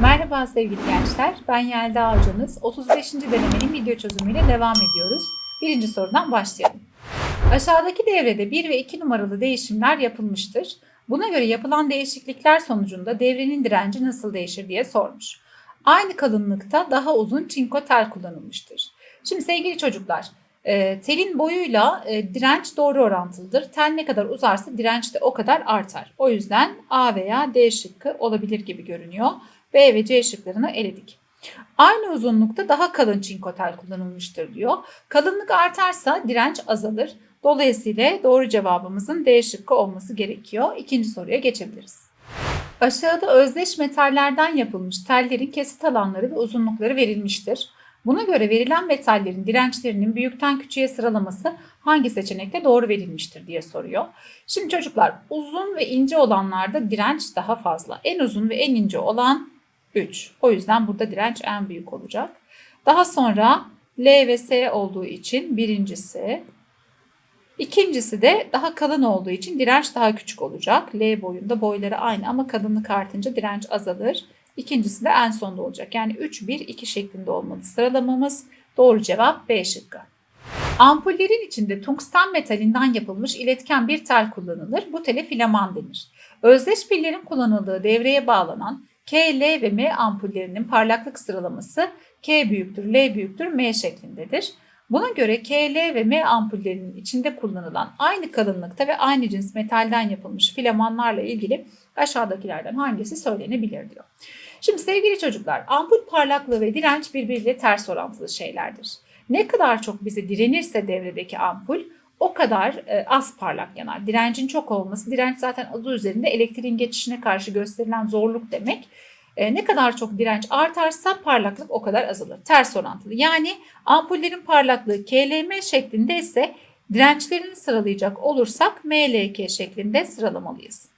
Merhaba sevgili gençler, ben Yelda Hocanız. 35. denemenin video çözümüyle devam ediyoruz. Birinci sorudan başlayalım. Aşağıdaki devrede 1 ve 2 numaralı değişimler yapılmıştır. Buna göre yapılan değişiklikler sonucunda devrenin direnci nasıl değişir diye sormuş. Aynı kalınlıkta daha uzun çinko tel kullanılmıştır. Şimdi sevgili çocuklar, e, telin boyuyla e, direnç doğru orantılıdır. Tel ne kadar uzarsa direnç de o kadar artar. O yüzden A veya D şıkkı olabilir gibi görünüyor. B ve C şıklarını eledik. Aynı uzunlukta daha kalın çinko tel kullanılmıştır diyor. Kalınlık artarsa direnç azalır. Dolayısıyla doğru cevabımızın D şıkkı olması gerekiyor. İkinci soruya geçebiliriz. Aşağıda özdeş metallerden yapılmış tellerin kesit alanları ve uzunlukları verilmiştir. Buna göre verilen metallerin dirençlerinin büyükten küçüğe sıralaması hangi seçenekte doğru verilmiştir diye soruyor. Şimdi çocuklar uzun ve ince olanlarda direnç daha fazla. En uzun ve en ince olan 3. O yüzden burada direnç en büyük olacak. Daha sonra L ve S olduğu için birincisi. İkincisi de daha kalın olduğu için direnç daha küçük olacak. L boyunda boyları aynı ama kalınlık artınca direnç azalır. İkincisi de en sonda olacak. Yani 3, 1, 2 şeklinde olmalı sıralamamız. Doğru cevap B şıkkı. Ampullerin içinde tungsten metalinden yapılmış iletken bir tel kullanılır. Bu tele filaman denir. Özdeş pillerin kullanıldığı devreye bağlanan K, L ve M ampullerinin parlaklık sıralaması K büyüktür, L büyüktür, M şeklindedir. Buna göre K, L ve M ampullerinin içinde kullanılan aynı kalınlıkta ve aynı cins metalden yapılmış filamanlarla ilgili aşağıdakilerden hangisi söylenebilir diyor. Şimdi sevgili çocuklar, ampul parlaklığı ve direnç birbiriyle ters orantılı şeylerdir. Ne kadar çok bize direnirse devredeki ampul o kadar e, az parlak yanar. Direncin çok olması, direnç zaten adı üzerinde elektriğin geçişine karşı gösterilen zorluk demek. E, ne kadar çok direnç artarsa parlaklık o kadar azalır. Ters orantılı. Yani ampullerin parlaklığı KLM şeklinde ise dirençlerini sıralayacak olursak MLK şeklinde sıralamalıyız.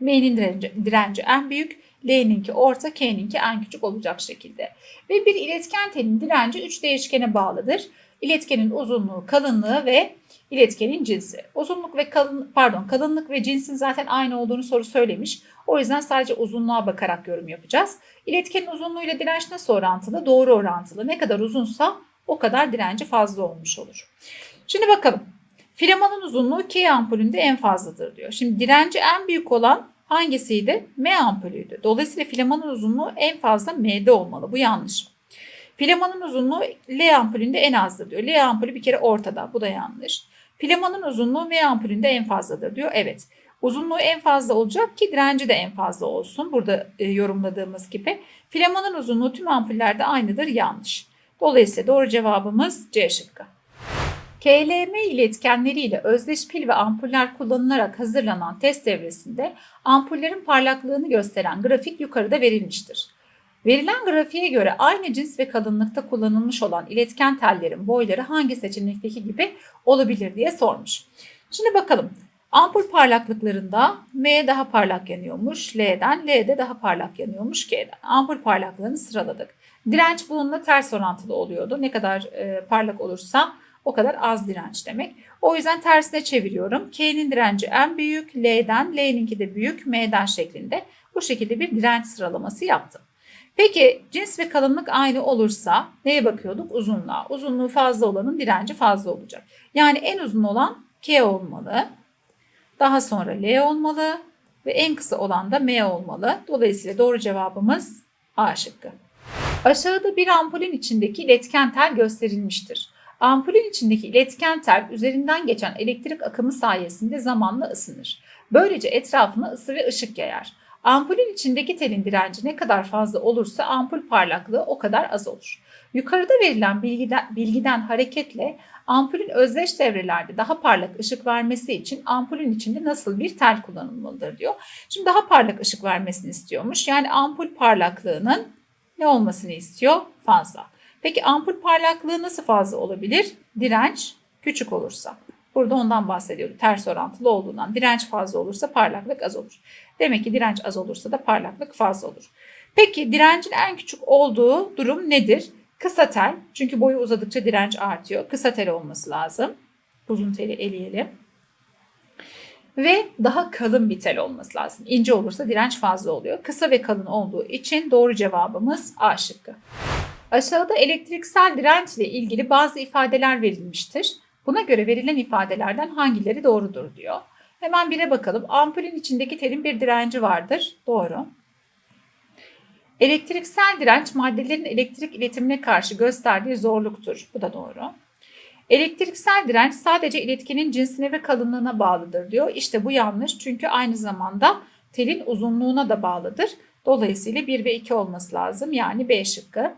M'nin direnci, direnci en büyük, L'ninki orta, K'ninki en küçük olacak şekilde. Ve bir iletken telin direnci 3 değişkene bağlıdır. İletkenin uzunluğu, kalınlığı ve iletkenin cinsi. Uzunluk ve kalın pardon kalınlık ve cinsin zaten aynı olduğunu soru söylemiş. O yüzden sadece uzunluğa bakarak yorum yapacağız. İletkenin uzunluğuyla direnç nasıl orantılı? Doğru orantılı. Ne kadar uzunsa o kadar direnci fazla olmuş olur. Şimdi bakalım. Filamanın uzunluğu K ampulünde en fazladır diyor. Şimdi direnci en büyük olan hangisiydi? M ampulüydü. Dolayısıyla filamanın uzunluğu en fazla M'de olmalı. Bu yanlış. Filamanın uzunluğu L ampulünde en azdır diyor. L ampulü bir kere ortada. Bu da yanlış. Filamanın uzunluğu M ampulünde en fazladır diyor. Evet. Uzunluğu en fazla olacak ki direnci de en fazla olsun. Burada e, yorumladığımız gibi. Filamanın uzunluğu tüm ampullerde aynıdır. Yanlış. Dolayısıyla doğru cevabımız C şıkkı. KLM iletkenleriyle özdeş pil ve ampuller kullanılarak hazırlanan test devresinde ampullerin parlaklığını gösteren grafik yukarıda verilmiştir. Verilen grafiğe göre aynı cins ve kalınlıkta kullanılmış olan iletken tellerin boyları hangi seçenekteki gibi olabilir diye sormuş. Şimdi bakalım. Ampul parlaklıklarında M daha parlak yanıyormuş L'den, L de daha parlak yanıyormuş K'den. Ampul parlaklığını sıraladık. Direnç bununla ters orantılı oluyordu. Ne kadar e, parlak olursa o kadar az direnç demek. O yüzden tersine çeviriyorum. K'nin direnci en büyük, L'den, L'ninki de büyük, M'den şeklinde. Bu şekilde bir direnç sıralaması yaptım. Peki cins ve kalınlık aynı olursa neye bakıyorduk? Uzunluğa. Uzunluğu fazla olanın direnci fazla olacak. Yani en uzun olan K olmalı. Daha sonra L olmalı ve en kısa olan da M olmalı. Dolayısıyla doğru cevabımız A şıkkı. Aşağıda bir ampulün içindeki iletken tel gösterilmiştir. Ampulün içindeki iletken tel üzerinden geçen elektrik akımı sayesinde zamanla ısınır. Böylece etrafına ısı ve ışık yayar. Ampulün içindeki telin direnci ne kadar fazla olursa ampul parlaklığı o kadar az olur. Yukarıda verilen bilgiden, bilgiden hareketle ampulün özdeş devrelerde daha parlak ışık vermesi için ampulün içinde nasıl bir tel kullanılmalıdır diyor. Şimdi daha parlak ışık vermesini istiyormuş. Yani ampul parlaklığının ne olmasını istiyor? Fazla. Peki ampul parlaklığı nasıl fazla olabilir? Direnç küçük olursa. Burada ondan bahsediyordu. Ters orantılı olduğundan. Direnç fazla olursa parlaklık az olur. Demek ki direnç az olursa da parlaklık fazla olur. Peki direncin en küçük olduğu durum nedir? Kısa tel. Çünkü boyu uzadıkça direnç artıyor. Kısa tel olması lazım. Uzun teli eleyelim. ve daha kalın bir tel olması lazım. İnce olursa direnç fazla oluyor. Kısa ve kalın olduğu için doğru cevabımız A şıkkı. Aşağıda elektriksel direnç ile ilgili bazı ifadeler verilmiştir. Buna göre verilen ifadelerden hangileri doğrudur diyor. Hemen bire bakalım. Ampulün içindeki telin bir direnci vardır. Doğru. Elektriksel direnç maddelerin elektrik iletimine karşı gösterdiği zorluktur. Bu da doğru. Elektriksel direnç sadece iletkenin cinsine ve kalınlığına bağlıdır diyor. İşte bu yanlış çünkü aynı zamanda telin uzunluğuna da bağlıdır. Dolayısıyla 1 ve 2 olması lazım. Yani B şıkkı.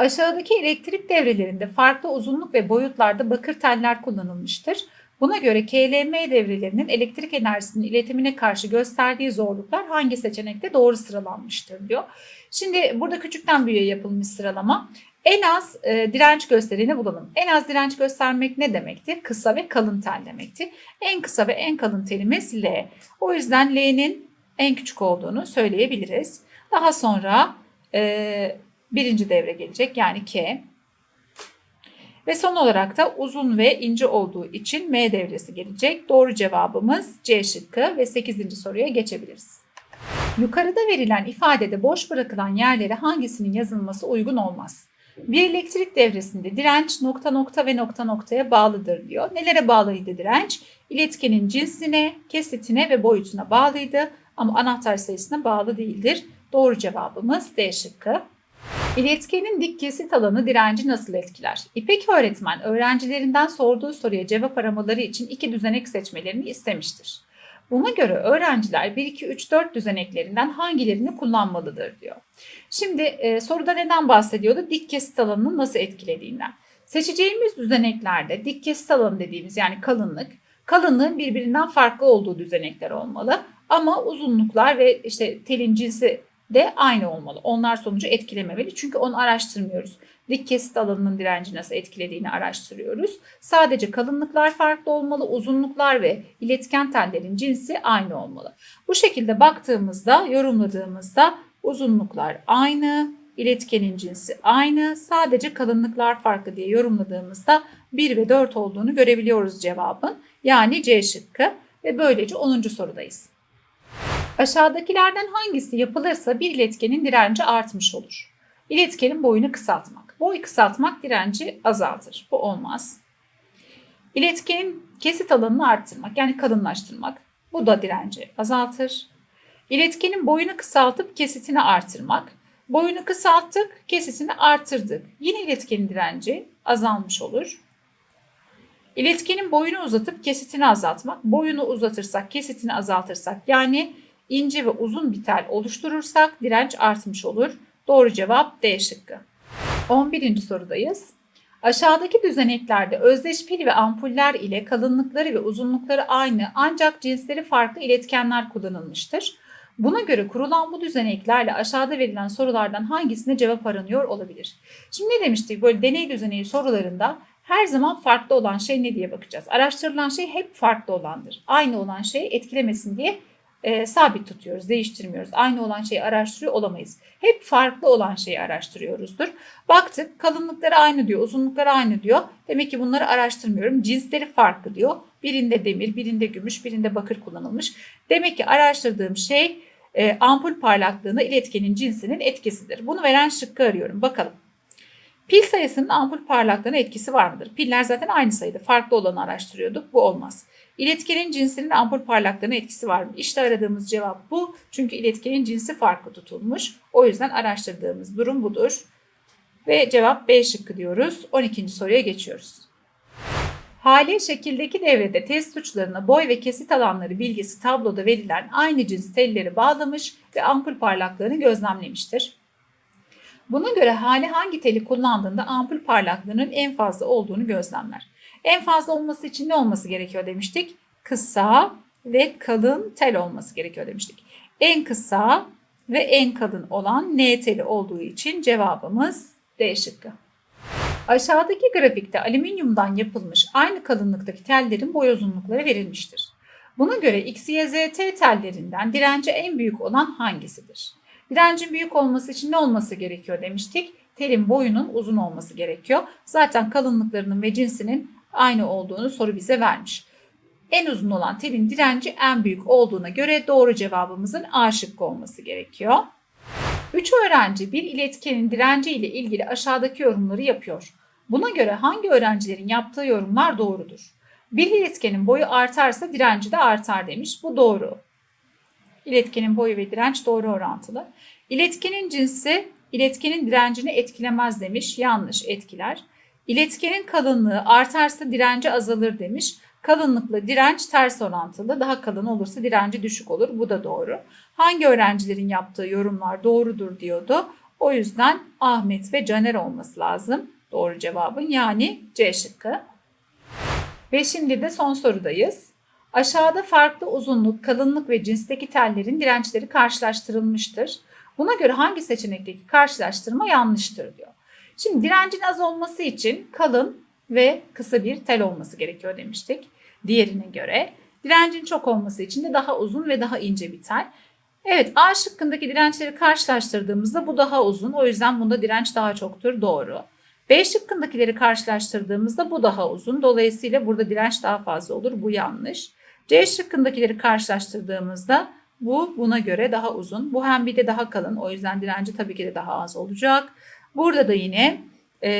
Aşağıdaki elektrik devrelerinde farklı uzunluk ve boyutlarda bakır teller kullanılmıştır. Buna göre KLM devrelerinin elektrik enerjisinin iletimine karşı gösterdiği zorluklar hangi seçenekte doğru sıralanmıştır diyor. Şimdi burada küçükten büyüğe yapılmış sıralama. En az e, direnç göstereni bulalım. En az direnç göstermek ne demektir? Kısa ve kalın tel demektir. En kısa ve en kalın telimiz L. O yüzden L'nin en küçük olduğunu söyleyebiliriz. Daha sonra e, birinci devre gelecek yani K. Ve son olarak da uzun ve ince olduğu için M devresi gelecek. Doğru cevabımız C şıkkı ve 8. soruya geçebiliriz. Yukarıda verilen ifadede boş bırakılan yerlere hangisinin yazılması uygun olmaz? Bir elektrik devresinde direnç nokta nokta ve nokta noktaya bağlıdır diyor. Nelere bağlıydı direnç? İletkenin cinsine, kesitine ve boyutuna bağlıydı ama anahtar sayısına bağlı değildir. Doğru cevabımız D şıkkı. İletkenin dik kesit alanı direnci nasıl etkiler? İpek öğretmen öğrencilerinden sorduğu soruya cevap aramaları için iki düzenek seçmelerini istemiştir. Buna göre öğrenciler 1, 2, 3, 4 düzeneklerinden hangilerini kullanmalıdır diyor. Şimdi e, soruda neden bahsediyordu? Dik kesit alanının nasıl etkilediğinden. Seçeceğimiz düzeneklerde dik kesit alanı dediğimiz yani kalınlık, kalınlığın birbirinden farklı olduğu düzenekler olmalı. Ama uzunluklar ve işte telin cinsi de aynı olmalı. Onlar sonucu etkilememeli. Çünkü onu araştırmıyoruz. Dik kesit alanının direnci nasıl etkilediğini araştırıyoruz. Sadece kalınlıklar farklı olmalı. Uzunluklar ve iletken tellerin cinsi aynı olmalı. Bu şekilde baktığımızda, yorumladığımızda uzunluklar aynı, iletkenin cinsi aynı. Sadece kalınlıklar farklı diye yorumladığımızda 1 ve 4 olduğunu görebiliyoruz cevabın. Yani C şıkkı ve böylece 10. sorudayız. Aşağıdakilerden hangisi yapılırsa bir iletkenin direnci artmış olur? İletkenin boyunu kısaltmak. Boy kısaltmak direnci azaltır. Bu olmaz. İletkenin kesit alanını arttırmak yani kalınlaştırmak. Bu da direnci azaltır. İletkenin boyunu kısaltıp kesitini artırmak. Boyunu kısalttık, kesitini artırdık. Yine iletkenin direnci azalmış olur. İletkenin boyunu uzatıp kesitini azaltmak. Boyunu uzatırsak, kesitini azaltırsak yani ince ve uzun bir tel oluşturursak direnç artmış olur. Doğru cevap D şıkkı. 11. sorudayız. Aşağıdaki düzeneklerde özdeş pil ve ampuller ile kalınlıkları ve uzunlukları aynı ancak cinsleri farklı iletkenler kullanılmıştır. Buna göre kurulan bu düzeneklerle aşağıda verilen sorulardan hangisine cevap aranıyor olabilir? Şimdi ne demiştik böyle deney düzeneği sorularında her zaman farklı olan şey ne diye bakacağız. Araştırılan şey hep farklı olandır. Aynı olan şeyi etkilemesin diye e, sabit tutuyoruz, değiştirmiyoruz. Aynı olan şeyi araştırıyor olamayız. Hep farklı olan şeyi araştırıyoruzdur. Baktık kalınlıkları aynı diyor, uzunlukları aynı diyor. Demek ki bunları araştırmıyorum. Cinsleri farklı diyor. Birinde demir, birinde gümüş, birinde bakır kullanılmış. Demek ki araştırdığım şey e, ampul parlaklığına iletkenin cinsinin etkisidir. Bunu veren şıkkı arıyorum. Bakalım. Pil sayısının ampul parlaklığına etkisi var mıdır? Piller zaten aynı sayıda. Farklı olanı araştırıyorduk. Bu olmaz. İletkenin cinsinin ampul parlaklığına etkisi var mı? İşte aradığımız cevap bu. Çünkü iletkenin cinsi farklı tutulmuş. O yüzden araştırdığımız durum budur. Ve cevap B şıkkı diyoruz. 12. soruya geçiyoruz. Hali şekildeki devrede test suçlarına boy ve kesit alanları bilgisi tabloda verilen aynı cins telleri bağlamış ve ampul parlaklığını gözlemlemiştir. Buna göre hali hangi teli kullandığında ampul parlaklığının en fazla olduğunu gözlemler. En fazla olması için ne olması gerekiyor demiştik? Kısa ve kalın tel olması gerekiyor demiştik. En kısa ve en kalın olan N teli olduğu için cevabımız D şıkkı. Aşağıdaki grafikte alüminyumdan yapılmış aynı kalınlıktaki tellerin boy uzunlukları verilmiştir. Buna göre XYZT tellerinden direnci en büyük olan hangisidir? Direncin büyük olması için ne olması gerekiyor demiştik? Telin boyunun uzun olması gerekiyor. Zaten kalınlıklarının ve cinsinin aynı olduğunu soru bize vermiş. En uzun olan telin direnci en büyük olduğuna göre doğru cevabımızın A şıkkı olması gerekiyor. 3 öğrenci bir iletkenin direnci ile ilgili aşağıdaki yorumları yapıyor. Buna göre hangi öğrencilerin yaptığı yorumlar doğrudur? Bir iletkenin boyu artarsa direnci de artar demiş. Bu doğru. İletkenin boyu ve direnç doğru orantılı. İletkenin cinsi iletkenin direncini etkilemez demiş. Yanlış etkiler. İletkenin kalınlığı artarsa direnci azalır demiş. Kalınlıkla direnç ters orantılı. Daha kalın olursa direnci düşük olur. Bu da doğru. Hangi öğrencilerin yaptığı yorumlar doğrudur diyordu. O yüzden Ahmet ve Caner olması lazım. Doğru cevabın yani C şıkkı. Ve şimdi de son sorudayız. Aşağıda farklı uzunluk, kalınlık ve cinsteki tellerin dirençleri karşılaştırılmıştır. Buna göre hangi seçenekteki karşılaştırma yanlıştır diyor. Şimdi direncin az olması için kalın ve kısa bir tel olması gerekiyor demiştik. Diğerine göre. Direncin çok olması için de daha uzun ve daha ince bir tel. Evet A şıkkındaki dirençleri karşılaştırdığımızda bu daha uzun. O yüzden bunda direnç daha çoktur. Doğru. B şıkkındakileri karşılaştırdığımızda bu daha uzun. Dolayısıyla burada direnç daha fazla olur. Bu yanlış. C şıkkındakileri karşılaştırdığımızda bu buna göre daha uzun. Bu hem bir de daha kalın. O yüzden direnci tabii ki de daha az olacak. Burada da yine e,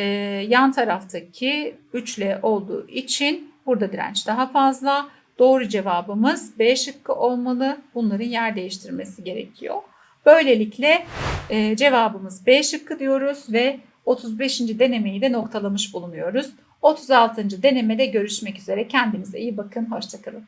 yan taraftaki üçle olduğu için burada direnç daha fazla. Doğru cevabımız B şıkkı olmalı. Bunların yer değiştirmesi gerekiyor. Böylelikle e, cevabımız B şıkkı diyoruz ve 35. denemeyi de noktalamış bulunuyoruz. 36. denemede görüşmek üzere. Kendinize iyi bakın. Hoşçakalın.